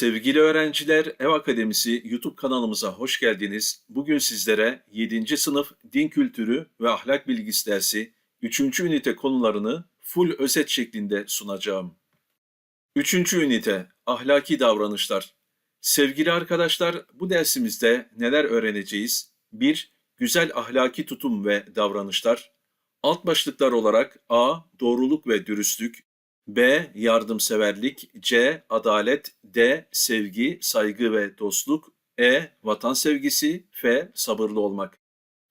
Sevgili öğrenciler, Ev Akademisi YouTube kanalımıza hoş geldiniz. Bugün sizlere 7. sınıf din kültürü ve ahlak bilgisi dersi 3. ünite konularını full özet şeklinde sunacağım. 3. ünite ahlaki davranışlar. Sevgili arkadaşlar, bu dersimizde neler öğreneceğiz? 1. Güzel ahlaki tutum ve davranışlar. Alt başlıklar olarak A. Doğruluk ve dürüstlük, B. Yardımseverlik, C. Adalet, D. Sevgi, saygı ve dostluk, E. Vatan sevgisi, F. Sabırlı olmak.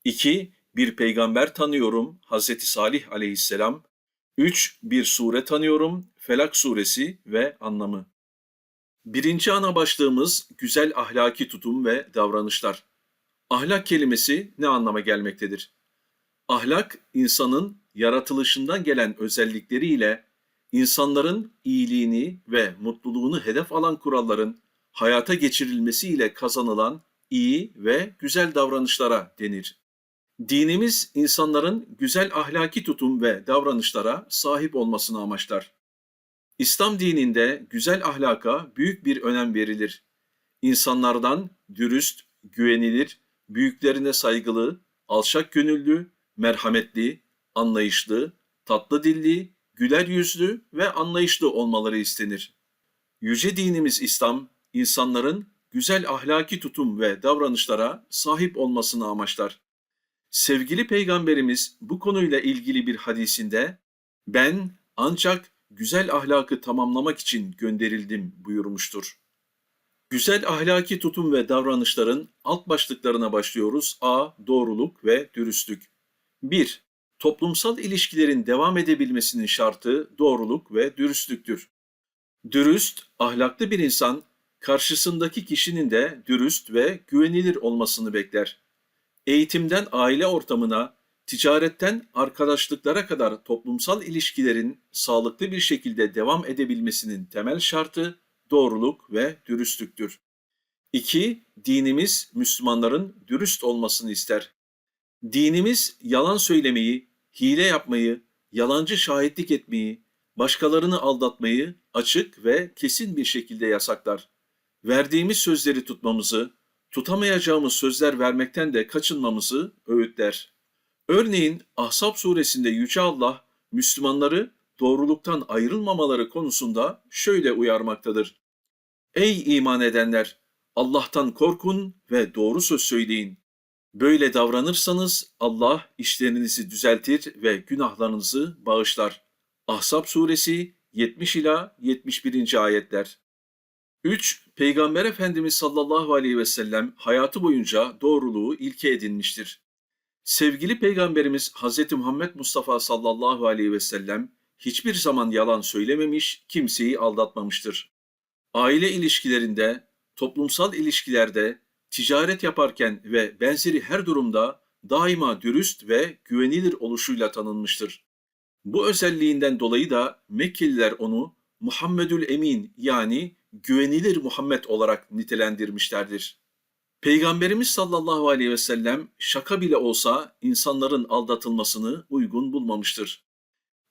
2. Bir peygamber tanıyorum, Hz. Salih aleyhisselam. 3. Bir sure tanıyorum, Felak suresi ve anlamı. Birinci ana başlığımız güzel ahlaki tutum ve davranışlar. Ahlak kelimesi ne anlama gelmektedir? Ahlak, insanın yaratılışından gelen özellikleriyle insanların iyiliğini ve mutluluğunu hedef alan kuralların hayata geçirilmesiyle kazanılan iyi ve güzel davranışlara denir. Dinimiz insanların güzel ahlaki tutum ve davranışlara sahip olmasını amaçlar. İslam dininde güzel ahlaka büyük bir önem verilir. İnsanlardan dürüst, güvenilir, büyüklerine saygılı, alçak gönüllü, merhametli, anlayışlı, tatlı dilli, güler yüzlü ve anlayışlı olmaları istenir. Yüce dinimiz İslam, insanların güzel ahlaki tutum ve davranışlara sahip olmasını amaçlar. Sevgili Peygamberimiz bu konuyla ilgili bir hadisinde, ben ancak güzel ahlakı tamamlamak için gönderildim buyurmuştur. Güzel ahlaki tutum ve davranışların alt başlıklarına başlıyoruz. A. Doğruluk ve dürüstlük. 1. Toplumsal ilişkilerin devam edebilmesinin şartı doğruluk ve dürüstlüktür. Dürüst, ahlaklı bir insan karşısındaki kişinin de dürüst ve güvenilir olmasını bekler. Eğitimden aile ortamına, ticaretten arkadaşlıklara kadar toplumsal ilişkilerin sağlıklı bir şekilde devam edebilmesinin temel şartı doğruluk ve dürüstlüktür. 2. Dinimiz Müslümanların dürüst olmasını ister. Dinimiz yalan söylemeyi, hile yapmayı, yalancı şahitlik etmeyi, başkalarını aldatmayı açık ve kesin bir şekilde yasaklar. Verdiğimiz sözleri tutmamızı, tutamayacağımız sözler vermekten de kaçınmamızı öğütler. Örneğin Ahzab suresinde Yüce Allah Müslümanları doğruluktan ayrılmamaları konusunda şöyle uyarmaktadır. Ey iman edenler! Allah'tan korkun ve doğru söz söyleyin. Böyle davranırsanız Allah işlerinizi düzeltir ve günahlarınızı bağışlar. Ahzab suresi 70 ila 71. ayetler. 3. Peygamber Efendimiz sallallahu aleyhi ve sellem hayatı boyunca doğruluğu ilke edinmiştir. Sevgili Peygamberimiz Hz. Muhammed Mustafa sallallahu aleyhi ve sellem hiçbir zaman yalan söylememiş, kimseyi aldatmamıştır. Aile ilişkilerinde, toplumsal ilişkilerde, ticaret yaparken ve benzeri her durumda daima dürüst ve güvenilir oluşuyla tanınmıştır. Bu özelliğinden dolayı da Mekkeliler onu Muhammedül Emin yani güvenilir Muhammed olarak nitelendirmişlerdir. Peygamberimiz sallallahu aleyhi ve sellem şaka bile olsa insanların aldatılmasını uygun bulmamıştır.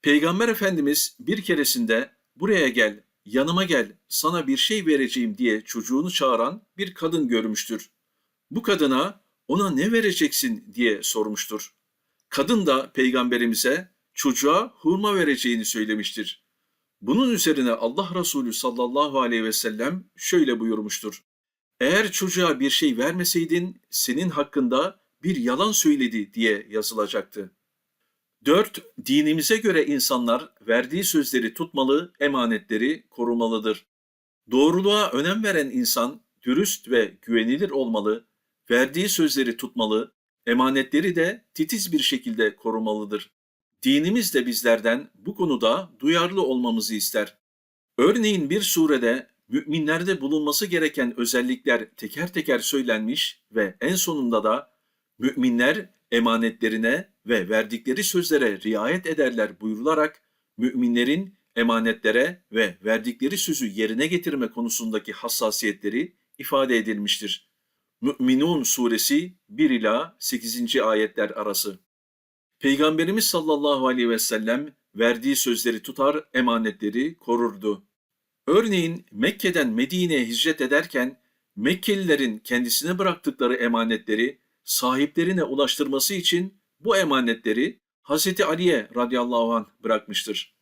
Peygamber Efendimiz bir keresinde buraya gel, yanıma gel, sana bir şey vereceğim diye çocuğunu çağıran bir kadın görmüştür. Bu kadına ona ne vereceksin diye sormuştur. Kadın da peygamberimize çocuğa hurma vereceğini söylemiştir. Bunun üzerine Allah Resulü sallallahu aleyhi ve sellem şöyle buyurmuştur. Eğer çocuğa bir şey vermeseydin senin hakkında bir yalan söyledi diye yazılacaktı. 4. Dinimize göre insanlar verdiği sözleri tutmalı, emanetleri korumalıdır. Doğruluğa önem veren insan dürüst ve güvenilir olmalı, verdiği sözleri tutmalı, emanetleri de titiz bir şekilde korumalıdır. Dinimiz de bizlerden bu konuda duyarlı olmamızı ister. Örneğin bir surede müminlerde bulunması gereken özellikler teker teker söylenmiş ve en sonunda da müminler emanetlerine ve verdikleri sözlere riayet ederler buyurularak müminlerin emanetlere ve verdikleri sözü yerine getirme konusundaki hassasiyetleri ifade edilmiştir. Mü'minun suresi 1 ila 8. ayetler arası. Peygamberimiz sallallahu aleyhi ve sellem verdiği sözleri tutar, emanetleri korurdu. Örneğin Mekke'den Medine'ye hicret ederken Mekkelilerin kendisine bıraktıkları emanetleri sahiplerine ulaştırması için bu emanetleri Hazreti Ali'ye radıyallahu anh bırakmıştır.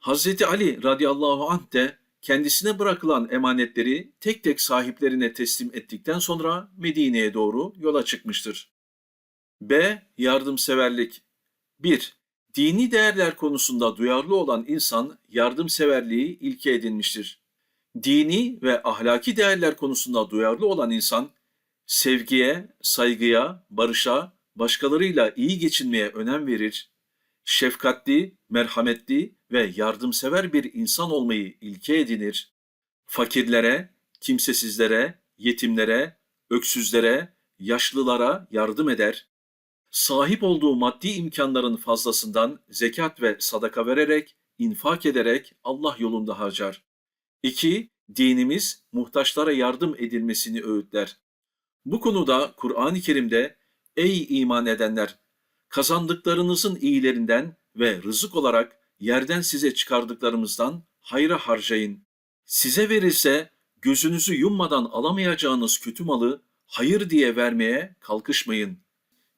Hazreti Ali radıyallahu anh de kendisine bırakılan emanetleri tek tek sahiplerine teslim ettikten sonra Medine'ye doğru yola çıkmıştır. B. Yardımseverlik 1. Dini değerler konusunda duyarlı olan insan yardımseverliği ilke edinmiştir. Dini ve ahlaki değerler konusunda duyarlı olan insan sevgiye, saygıya, barışa, başkalarıyla iyi geçinmeye önem verir, şefkatli, merhametli ve yardımsever bir insan olmayı ilke edinir, fakirlere, kimsesizlere, yetimlere, öksüzlere, yaşlılara yardım eder, sahip olduğu maddi imkanların fazlasından zekat ve sadaka vererek, infak ederek Allah yolunda harcar. 2. Dinimiz muhtaçlara yardım edilmesini öğütler. Bu konuda Kur'an-ı Kerim'de ey iman edenler kazandıklarınızın iyilerinden ve rızık olarak yerden size çıkardıklarımızdan hayra harcayın. Size verilse gözünüzü yummadan alamayacağınız kötü malı hayır diye vermeye kalkışmayın.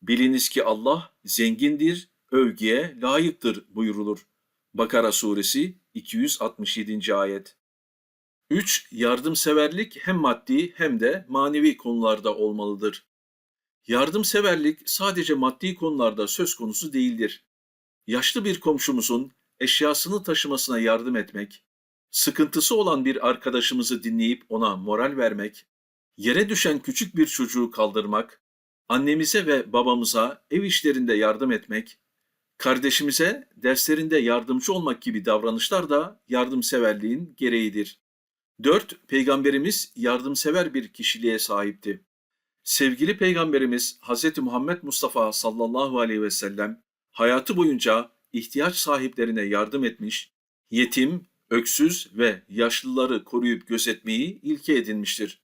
Biliniz ki Allah zengindir, övgüye layıktır buyurulur. Bakara suresi 267. ayet. 3. Yardımseverlik hem maddi hem de manevi konularda olmalıdır. Yardımseverlik sadece maddi konularda söz konusu değildir. Yaşlı bir komşumuzun eşyasını taşımasına yardım etmek, sıkıntısı olan bir arkadaşımızı dinleyip ona moral vermek, yere düşen küçük bir çocuğu kaldırmak, annemize ve babamıza ev işlerinde yardım etmek, kardeşimize derslerinde yardımcı olmak gibi davranışlar da yardımseverliğin gereğidir. 4. Peygamberimiz yardımsever bir kişiliğe sahipti. Sevgili Peygamberimiz Hz. Muhammed Mustafa sallallahu aleyhi ve sellem hayatı boyunca ihtiyaç sahiplerine yardım etmiş, yetim, öksüz ve yaşlıları koruyup gözetmeyi ilke edinmiştir.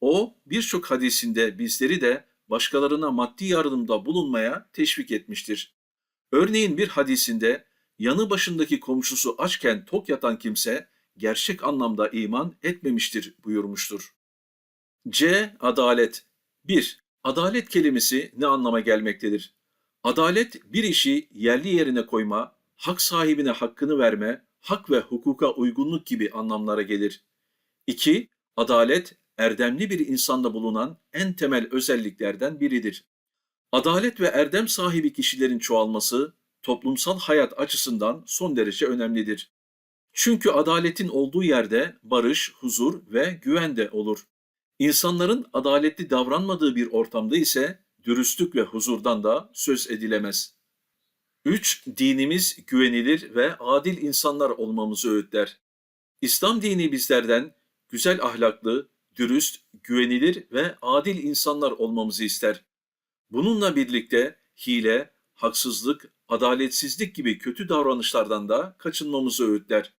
O birçok hadisinde bizleri de başkalarına maddi yardımda bulunmaya teşvik etmiştir. Örneğin bir hadisinde yanı başındaki komşusu açken tok yatan kimse gerçek anlamda iman etmemiştir buyurmuştur. C. Adalet 1. Adalet kelimesi ne anlama gelmektedir? Adalet bir işi yerli yerine koyma, hak sahibine hakkını verme, hak ve hukuka uygunluk gibi anlamlara gelir. 2. Adalet erdemli bir insanda bulunan en temel özelliklerden biridir. Adalet ve erdem sahibi kişilerin çoğalması toplumsal hayat açısından son derece önemlidir. Çünkü adaletin olduğu yerde barış, huzur ve güven de olur. İnsanların adaletli davranmadığı bir ortamda ise dürüstlük ve huzurdan da söz edilemez. 3. Dinimiz güvenilir ve adil insanlar olmamızı öğütler. İslam dini bizlerden güzel ahlaklı, dürüst, güvenilir ve adil insanlar olmamızı ister. Bununla birlikte hile, haksızlık, adaletsizlik gibi kötü davranışlardan da kaçınmamızı öğütler.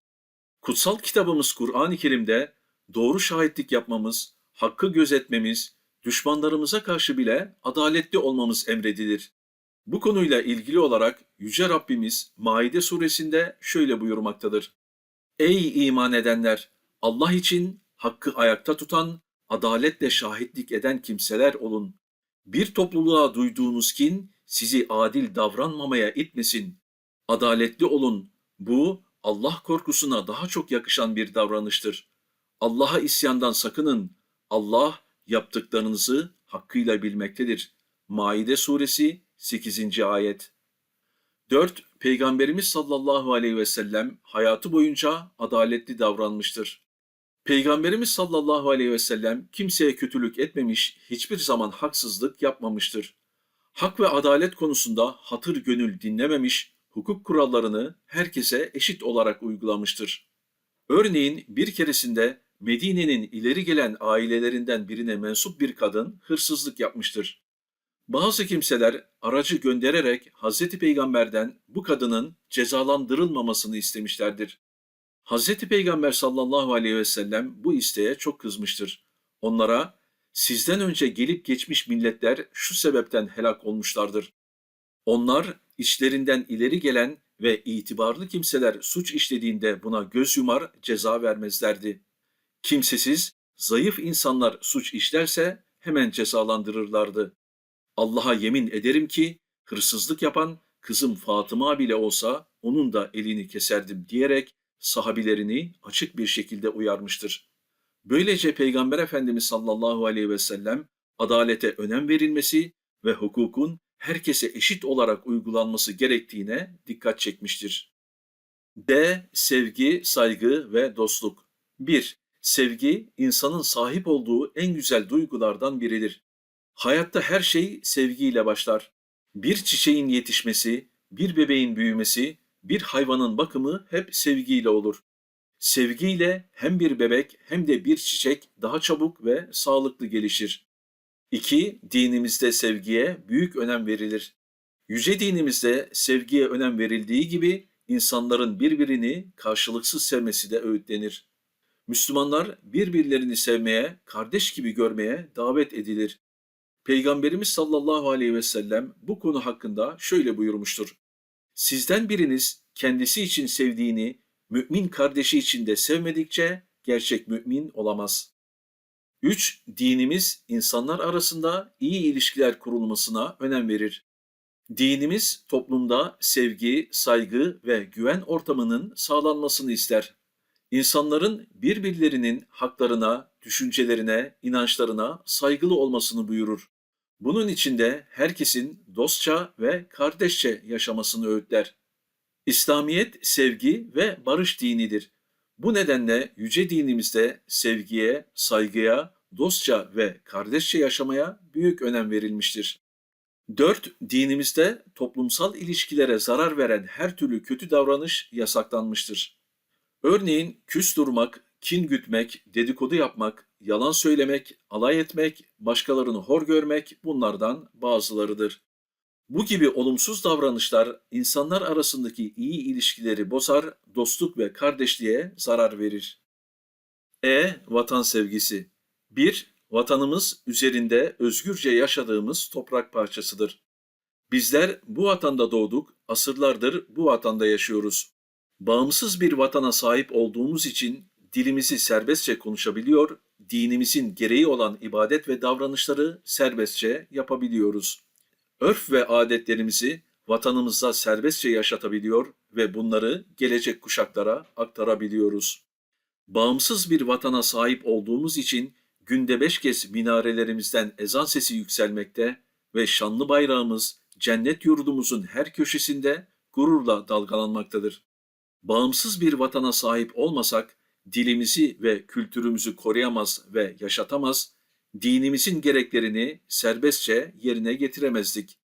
Kutsal kitabımız Kur'an-ı Kerim'de doğru şahitlik yapmamız, hakkı gözetmemiz, düşmanlarımıza karşı bile adaletli olmamız emredilir. Bu konuyla ilgili olarak Yüce Rabbimiz Maide suresinde şöyle buyurmaktadır. Ey iman edenler! Allah için hakkı ayakta tutan, adaletle şahitlik eden kimseler olun. Bir topluluğa duyduğunuz kin sizi adil davranmamaya itmesin. Adaletli olun. Bu Allah korkusuna daha çok yakışan bir davranıştır. Allah'a isyandan sakının. Allah yaptıklarınızı hakkıyla bilmektedir. Maide suresi 8. ayet. 4. Peygamberimiz sallallahu aleyhi ve sellem hayatı boyunca adaletli davranmıştır. Peygamberimiz sallallahu aleyhi ve sellem kimseye kötülük etmemiş, hiçbir zaman haksızlık yapmamıştır. Hak ve adalet konusunda hatır gönül dinlememiş, hukuk kurallarını herkese eşit olarak uygulamıştır. Örneğin bir keresinde Medine'nin ileri gelen ailelerinden birine mensup bir kadın hırsızlık yapmıştır. Bazı kimseler aracı göndererek Hazreti Peygamber'den bu kadının cezalandırılmamasını istemişlerdir. Hazreti Peygamber sallallahu aleyhi ve sellem bu isteğe çok kızmıştır. Onlara sizden önce gelip geçmiş milletler şu sebepten helak olmuşlardır. Onlar içlerinden ileri gelen ve itibarlı kimseler suç işlediğinde buna göz yumar ceza vermezlerdi. Kimsesiz, zayıf insanlar suç işlerse hemen cezalandırırlardı. Allah'a yemin ederim ki hırsızlık yapan kızım Fatıma bile olsa onun da elini keserdim diyerek sahabilerini açık bir şekilde uyarmıştır. Böylece Peygamber Efendimiz sallallahu aleyhi ve sellem adalete önem verilmesi ve hukukun herkese eşit olarak uygulanması gerektiğine dikkat çekmiştir. D. Sevgi, saygı ve dostluk. 1. Sevgi, insanın sahip olduğu en güzel duygulardan biridir. Hayatta her şey sevgiyle başlar. Bir çiçeğin yetişmesi, bir bebeğin büyümesi, bir hayvanın bakımı hep sevgiyle olur. Sevgiyle hem bir bebek hem de bir çiçek daha çabuk ve sağlıklı gelişir. 2. Dinimizde sevgiye büyük önem verilir. Yüce dinimizde sevgiye önem verildiği gibi insanların birbirini karşılıksız sevmesi de öğütlenir. Müslümanlar birbirlerini sevmeye, kardeş gibi görmeye davet edilir. Peygamberimiz sallallahu aleyhi ve sellem bu konu hakkında şöyle buyurmuştur. Sizden biriniz kendisi için sevdiğini mümin kardeşi için de sevmedikçe gerçek mümin olamaz. 3. Dinimiz insanlar arasında iyi ilişkiler kurulmasına önem verir. Dinimiz toplumda sevgi, saygı ve güven ortamının sağlanmasını ister. İnsanların birbirlerinin haklarına, düşüncelerine, inançlarına saygılı olmasını buyurur. Bunun için de herkesin dostça ve kardeşçe yaşamasını öğütler. İslamiyet sevgi ve barış dinidir. Bu nedenle yüce dinimizde sevgiye, saygıya, dostça ve kardeşçe yaşamaya büyük önem verilmiştir. 4. Dinimizde toplumsal ilişkilere zarar veren her türlü kötü davranış yasaklanmıştır. Örneğin küs durmak, kin gütmek, dedikodu yapmak, yalan söylemek, alay etmek, başkalarını hor görmek bunlardan bazılarıdır. Bu gibi olumsuz davranışlar insanlar arasındaki iyi ilişkileri bozar, dostluk ve kardeşliğe zarar verir. E. Vatan sevgisi 1. Vatanımız üzerinde özgürce yaşadığımız toprak parçasıdır. Bizler bu vatanda doğduk, asırlardır bu vatanda yaşıyoruz. Bağımsız bir vatana sahip olduğumuz için dilimizi serbestçe konuşabiliyor, dinimizin gereği olan ibadet ve davranışları serbestçe yapabiliyoruz. Örf ve adetlerimizi vatanımızda serbestçe yaşatabiliyor ve bunları gelecek kuşaklara aktarabiliyoruz. Bağımsız bir vatana sahip olduğumuz için günde beş kez minarelerimizden ezan sesi yükselmekte ve şanlı bayrağımız cennet yurdumuzun her köşesinde gururla dalgalanmaktadır. Bağımsız bir vatana sahip olmasak, dilimizi ve kültürümüzü koruyamaz ve yaşatamaz, dinimizin gereklerini serbestçe yerine getiremezdik.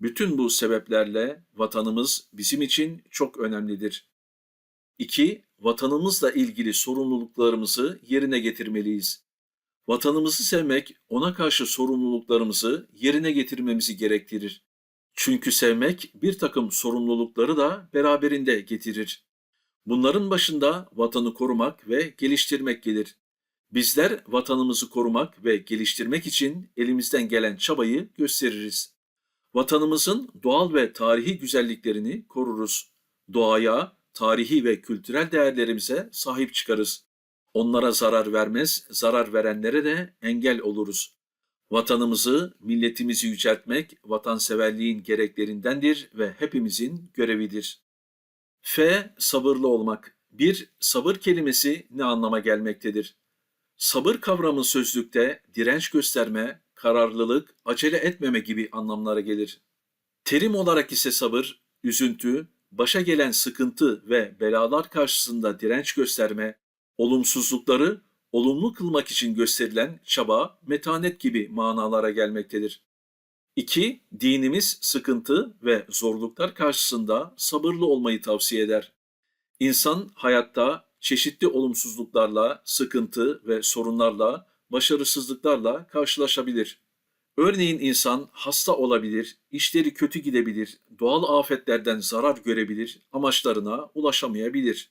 Bütün bu sebeplerle vatanımız bizim için çok önemlidir. 2. Vatanımızla ilgili sorumluluklarımızı yerine getirmeliyiz. Vatanımızı sevmek, ona karşı sorumluluklarımızı yerine getirmemizi gerektirir. Çünkü sevmek bir takım sorumlulukları da beraberinde getirir. Bunların başında vatanı korumak ve geliştirmek gelir. Bizler vatanımızı korumak ve geliştirmek için elimizden gelen çabayı gösteririz. Vatanımızın doğal ve tarihi güzelliklerini koruruz. Doğaya, tarihi ve kültürel değerlerimize sahip çıkarız. Onlara zarar vermez, zarar verenlere de engel oluruz. Vatanımızı, milletimizi yüceltmek vatanseverliğin gereklerindendir ve hepimizin görevidir. F. Sabırlı olmak. 1. Sabır kelimesi ne anlama gelmektedir? Sabır kavramı sözlükte direnç gösterme, kararlılık, acele etmeme gibi anlamlara gelir. Terim olarak ise sabır, üzüntü, başa gelen sıkıntı ve belalar karşısında direnç gösterme, olumsuzlukları olumlu kılmak için gösterilen çaba, metanet gibi manalara gelmektedir. 2. Dinimiz sıkıntı ve zorluklar karşısında sabırlı olmayı tavsiye eder. İnsan hayatta çeşitli olumsuzluklarla, sıkıntı ve sorunlarla, başarısızlıklarla karşılaşabilir. Örneğin insan hasta olabilir, işleri kötü gidebilir, doğal afetlerden zarar görebilir, amaçlarına ulaşamayabilir.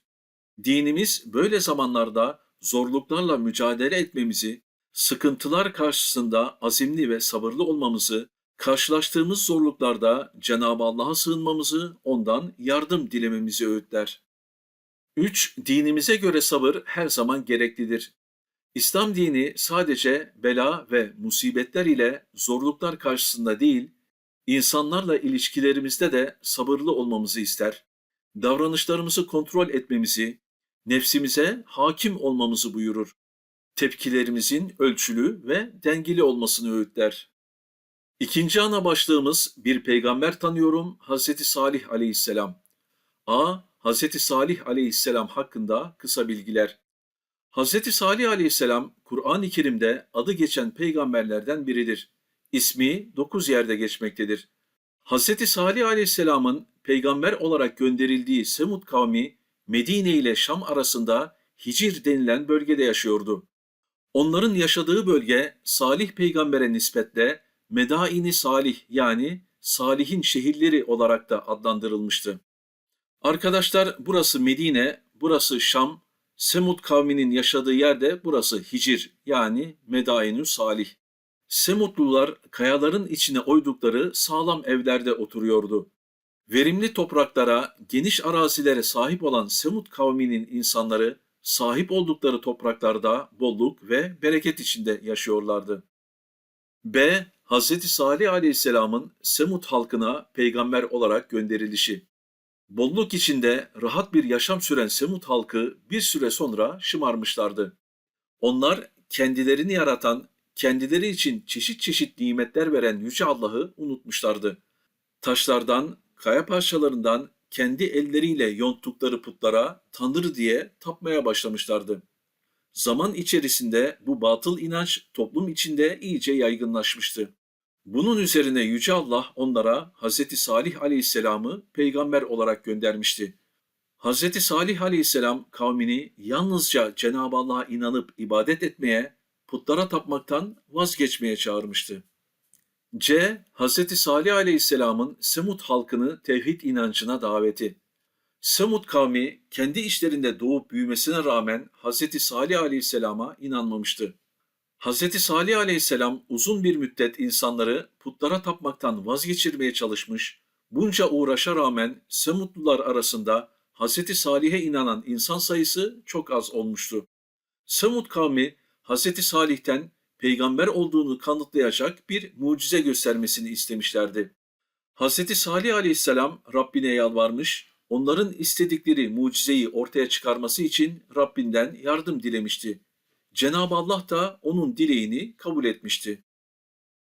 Dinimiz böyle zamanlarda zorluklarla mücadele etmemizi, sıkıntılar karşısında azimli ve sabırlı olmamızı, karşılaştığımız zorluklarda Cenab-ı Allah'a sığınmamızı, ondan yardım dilememizi öğütler. 3. Dinimize göre sabır her zaman gereklidir. İslam dini sadece bela ve musibetler ile zorluklar karşısında değil, insanlarla ilişkilerimizde de sabırlı olmamızı ister. Davranışlarımızı kontrol etmemizi, nefsimize hakim olmamızı buyurur. Tepkilerimizin ölçülü ve dengeli olmasını öğütler. İkinci ana başlığımız bir peygamber tanıyorum Hazreti Salih aleyhisselam. A. Hazreti Salih aleyhisselam hakkında kısa bilgiler. Hazreti Salih aleyhisselam Kur'an-ı Kerim'de adı geçen peygamberlerden biridir. İsmi dokuz yerde geçmektedir. Hazreti Salih aleyhisselamın peygamber olarak gönderildiği Semud kavmi Medine ile Şam arasında Hicr denilen bölgede yaşıyordu. Onların yaşadığı bölge Salih peygambere nispetle Medaini Salih yani Salih'in şehirleri olarak da adlandırılmıştı. Arkadaşlar burası Medine, burası Şam, Semud kavminin yaşadığı yerde burası Hicr yani Medainü Salih. Semudlular kayaların içine oydukları sağlam evlerde oturuyordu. Verimli topraklara, geniş arazilere sahip olan Semud kavminin insanları sahip oldukları topraklarda bolluk ve bereket içinde yaşıyorlardı. B. Hz. Salih Aleyhisselam'ın Semud halkına peygamber olarak gönderilişi. Bolluk içinde rahat bir yaşam süren Semud halkı bir süre sonra şımarmışlardı. Onlar kendilerini yaratan, kendileri için çeşit çeşit nimetler veren Yüce Allah'ı unutmuşlardı. Taşlardan, kaya parçalarından kendi elleriyle yonttukları putlara Tanrı diye tapmaya başlamışlardı. Zaman içerisinde bu batıl inanç toplum içinde iyice yaygınlaşmıştı. Bunun üzerine Yüce Allah onlara Hz. Salih aleyhisselamı peygamber olarak göndermişti. Hz. Salih aleyhisselam kavmini yalnızca Cenab-ı Allah'a inanıp ibadet etmeye, putlara tapmaktan vazgeçmeye çağırmıştı. C. Hz. Salih aleyhisselamın Semud halkını tevhid inancına daveti. Semud kavmi kendi işlerinde doğup büyümesine rağmen Hz. Salih aleyhisselama inanmamıştı. Hz. Salih aleyhisselam uzun bir müddet insanları putlara tapmaktan vazgeçirmeye çalışmış, bunca uğraşa rağmen Semudlular arasında Hz. Salih'e inanan insan sayısı çok az olmuştu. Semud kavmi Hz. Salih'ten peygamber olduğunu kanıtlayacak bir mucize göstermesini istemişlerdi. Hz. Salih aleyhisselam Rabbine yalvarmış, onların istedikleri mucizeyi ortaya çıkarması için Rabbinden yardım dilemişti. Cenab-ı Allah da onun dileğini kabul etmişti.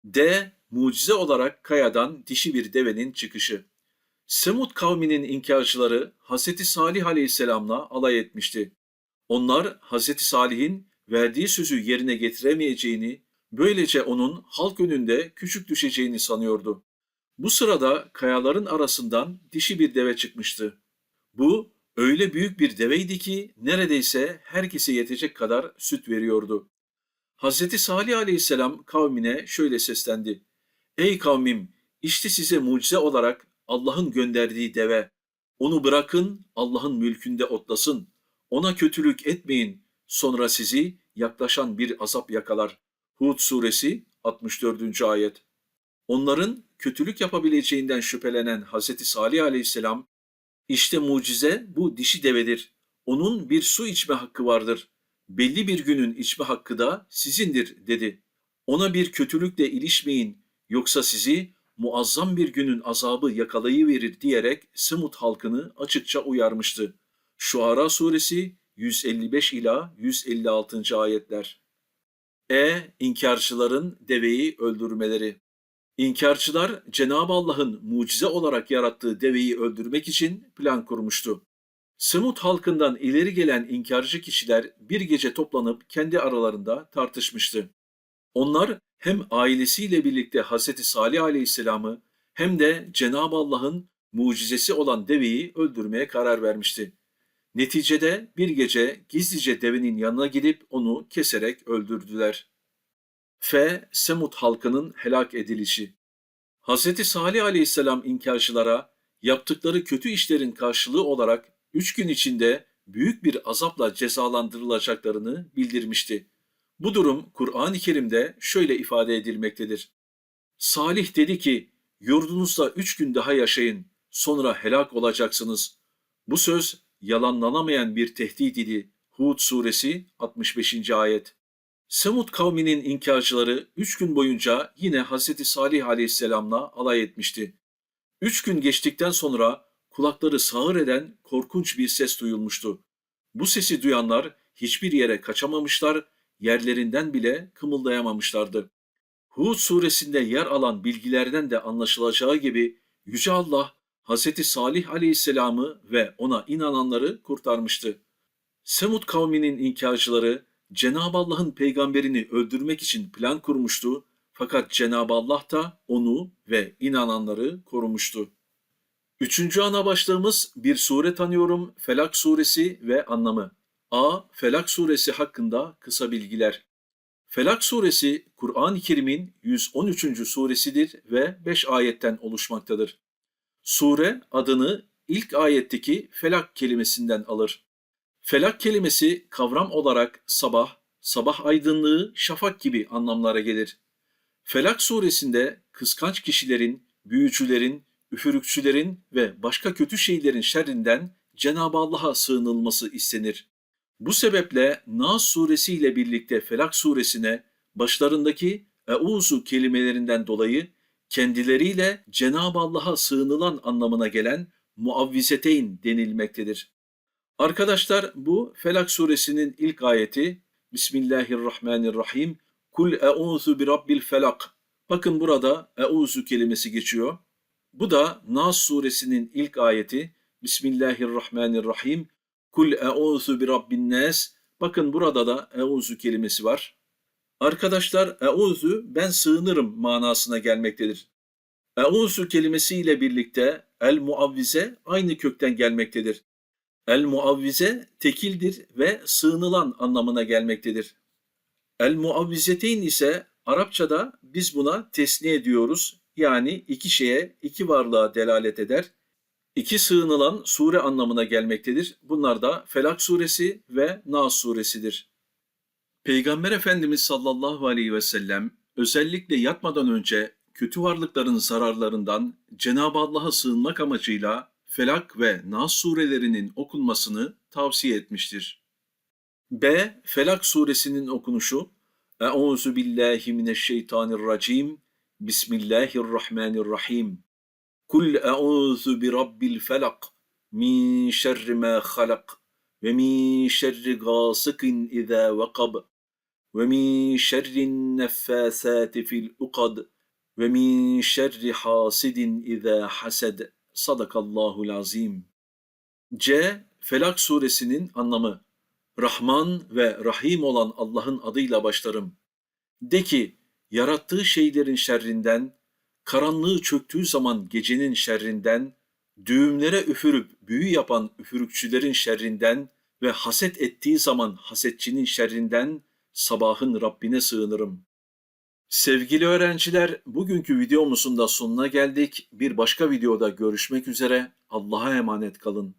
D. Mucize olarak kayadan dişi bir devenin çıkışı. Semud kavminin inkarcıları Hz. Salih aleyhisselamla alay etmişti. Onlar Hz. Salih'in verdiği sözü yerine getiremeyeceğini, böylece onun halk önünde küçük düşeceğini sanıyordu. Bu sırada kayaların arasından dişi bir deve çıkmıştı. Bu öyle büyük bir deveydi ki neredeyse herkese yetecek kadar süt veriyordu. Hz. Salih aleyhisselam kavmine şöyle seslendi. Ey kavmim işte size mucize olarak Allah'ın gönderdiği deve. Onu bırakın Allah'ın mülkünde otlasın. Ona kötülük etmeyin. Sonra sizi yaklaşan bir azap yakalar. Hud suresi 64. ayet. Onların kötülük yapabileceğinden şüphelenen Hz. Salih aleyhisselam işte mucize bu dişi devedir. Onun bir su içme hakkı vardır. Belli bir günün içme hakkı da sizindir dedi. Ona bir kötülükle ilişmeyin yoksa sizi muazzam bir günün azabı yakalayıverir diyerek Semud halkını açıkça uyarmıştı. Şuara suresi 155 ila 156. ayetler. E. İnkarcıların deveyi öldürmeleri. İnkarcılar Cenab-ı Allah'ın mucize olarak yarattığı deveyi öldürmek için plan kurmuştu. Semud halkından ileri gelen inkarcı kişiler bir gece toplanıp kendi aralarında tartışmıştı. Onlar hem ailesiyle birlikte Hz. Salih aleyhisselamı hem de Cenab-ı Allah'ın mucizesi olan deveyi öldürmeye karar vermişti. Neticede bir gece gizlice devenin yanına gidip onu keserek öldürdüler. F. Semud halkının helak edilişi. Hz. Salih aleyhisselam inkarcılara yaptıkları kötü işlerin karşılığı olarak üç gün içinde büyük bir azapla cezalandırılacaklarını bildirmişti. Bu durum Kur'an-ı Kerim'de şöyle ifade edilmektedir. Salih dedi ki, yurdunuzda üç gün daha yaşayın, sonra helak olacaksınız. Bu söz yalanlanamayan bir tehdit idi. Hud suresi 65. ayet. Semud kavminin inkarcıları üç gün boyunca yine Hz. Salih aleyhisselamla alay etmişti. Üç gün geçtikten sonra kulakları sağır eden korkunç bir ses duyulmuştu. Bu sesi duyanlar hiçbir yere kaçamamışlar, yerlerinden bile kımıldayamamışlardı. Hud suresinde yer alan bilgilerden de anlaşılacağı gibi Yüce Allah Hz. Salih aleyhisselamı ve ona inananları kurtarmıştı. Semud kavminin inkarcıları Cenab-ı Allah'ın peygamberini öldürmek için plan kurmuştu fakat Cenab-ı Allah da onu ve inananları korumuştu. Üçüncü ana başlığımız bir sure tanıyorum Felak suresi ve anlamı. A. Felak suresi hakkında kısa bilgiler. Felak suresi Kur'an-ı Kerim'in 113. suresidir ve 5 ayetten oluşmaktadır. Sure adını ilk ayetteki felak kelimesinden alır. Felak kelimesi kavram olarak sabah, sabah aydınlığı, şafak gibi anlamlara gelir. Felak suresinde kıskanç kişilerin, büyücülerin, üfürükçülerin ve başka kötü şeylerin şerrinden Cenab-ı Allah'a sığınılması istenir. Bu sebeple Nas suresi ile birlikte Felak suresine başlarındaki Euzu kelimelerinden dolayı kendileriyle Cenab-ı Allah'a sığınılan anlamına gelen muavvizeteyn denilmektedir. Arkadaşlar bu Felak suresinin ilk ayeti Bismillahirrahmanirrahim Kul e'uzu bi rabbil felak. Bakın burada e'uzu kelimesi geçiyor. Bu da Nas suresinin ilk ayeti Bismillahirrahmanirrahim Kul e'uzu bi rabbin nas. Bakın burada da e'uzu kelimesi var. Arkadaşlar e'uzu ben sığınırım manasına gelmektedir. E'uzu kelimesiyle birlikte el muavvize aynı kökten gelmektedir. El muavvize tekildir ve sığınılan anlamına gelmektedir. El muavvizeteyn ise Arapçada biz buna tesniye diyoruz. Yani iki şeye, iki varlığa delalet eder. İki sığınılan sure anlamına gelmektedir. Bunlar da Felak suresi ve Nas suresidir. Peygamber Efendimiz sallallahu aleyhi ve sellem özellikle yatmadan önce kötü varlıkların zararlarından Cenab-ı Allah'a sığınmak amacıyla Felak ve Nas surelerinin okunmasını tavsiye etmiştir. B. Felak suresinin okunuşu Euzu billahi mineşşeytanirracim Bismillahirrahmanirrahim Kul euzu bi rabbil felak min şerri ma halak ve min şerri gasikin iza vakab ve min şerrin neffasati fil ukad ve min şerri hasidin iza hased. Sadakallahul azim. C. Felak suresinin anlamı. Rahman ve Rahim olan Allah'ın adıyla başlarım. De ki, yarattığı şeylerin şerrinden, karanlığı çöktüğü zaman gecenin şerrinden, düğümlere üfürüp büyü yapan üfürükçülerin şerrinden ve haset ettiği zaman hasetçinin şerrinden sabahın Rabbine sığınırım. Sevgili öğrenciler, bugünkü videomuzun da sonuna geldik. Bir başka videoda görüşmek üzere. Allah'a emanet kalın.